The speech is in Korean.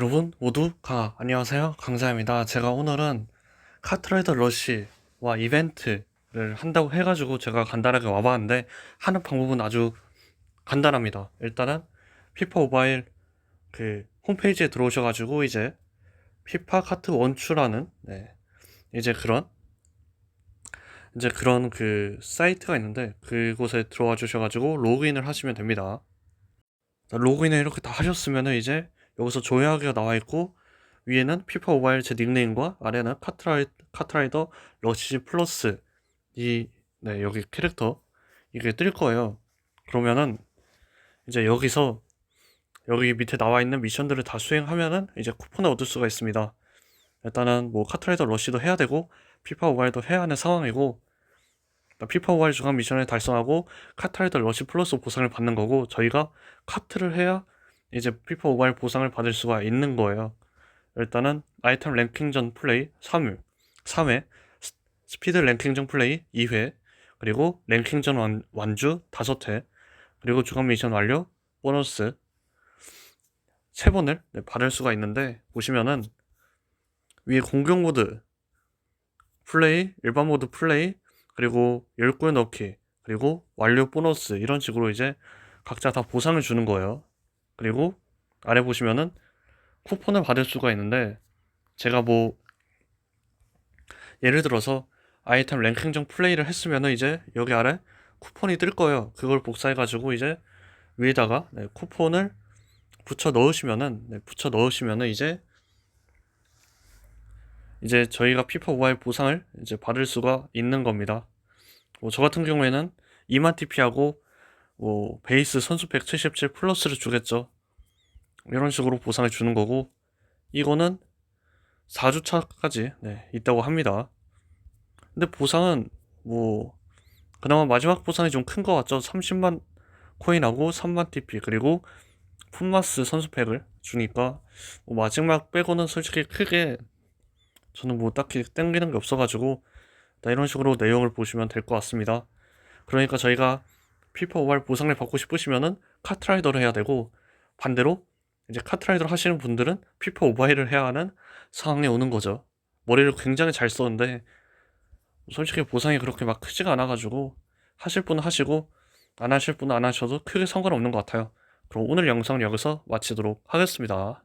여러분 모두 가. 안녕하세요. 강사입니다. 제가 오늘은 카트라이더 러쉬와 이벤트를 한다고 해가지고 제가 간단하게 와봤는데 하는 방법은 아주 간단합니다. 일단은 피파 모바일 그 홈페이지에 들어오셔가지고 이제 피파 카트 원추라는 네 이제 그런 이제 그런 그 사이트가 있는데 그곳에 들어와 주셔가지고 로그인을 하시면 됩니다. 자, 로그인을 이렇게 다 하셨으면은 이제 여기서 조회하기가 나와 있고 위에는 피파 모바일 제 닉네임과 아래는 카트라이, 카트라이더 러시지 플러스 이 네, 여기 캐릭터 이게 뜰 거예요. 그러면은 이제 여기서 여기 밑에 나와 있는 미션들을 다 수행하면은 이제 쿠폰을 얻을 수가 있습니다. 일단은 뭐 카트라이더 러시도 해야 되고 피파 모바일도 해야 하는 상황이고 피파 모바일 중간 미션을 달성하고 카트라이더 러시 플러스 보상을 받는 거고 저희가 카트를 해야 이제 피파 모바일 보상을 받을 수가 있는 거예요. 일단은 아이템 랭킹전 플레이 3회, 3회, 스- 스피드 랭킹전 플레이 2회, 그리고 랭킹전 완, 완주 5회, 그리고 주간 미션 완료 보너스 세 번을 네, 받을 수가 있는데 보시면은 위에 공격 모드 플레이, 일반 모드 플레이, 그리고 열구에 넣기, 그리고 완료 보너스 이런 식으로 이제 각자 다 보상을 주는 거예요. 그리고 아래 보시면은 쿠폰을 받을 수가 있는데 제가 뭐 예를 들어서 아이템 랭킹전 플레이를 했으면은 이제 여기 아래 쿠폰이 뜰 거예요. 그걸 복사해 가지고 이제 위에다가 네, 쿠폰을 붙여 넣으시면은 네, 붙여 넣으시면은 이제 이제 저희가 피파 모바일 보상을 이제 받을 수가 있는 겁니다. 뭐 저 같은 경우에는 2만 TP하고 뭐 베이스 선수팩 77 플러스를 주겠죠. 이런 식으로 보상을 주는 거고 이거는 4주차까지 네, 있다고 합니다. 근데 보상은 뭐 그나마 마지막 보상이 좀큰거 같죠. 30만 코인하고 3만 TP 그리고 푼마스 선수팩을 주니까 뭐 마지막 빼고는 솔직히 크게 저는 뭐 딱히 땡기는 게 없어가지고 나 이런 식으로 내용을 보시면 될 것 같습니다. 그러니까 저희가 피파 모바일 보상을 받고 싶으시면은 카트라이더를 해야 되고 반대로 이제 카트라이더를 하시는 분들은 피파 모바일을 해야 하는 상황에 오는 거죠. 머리를 굉장히 잘 썼는데 솔직히 보상이 그렇게 막 크지가 않아가지고 하실 분은 하시고 안 하실 분은 안 하셔도 크게 상관없는 것 같아요. 그럼 오늘 영상을 여기서 마치도록 하겠습니다.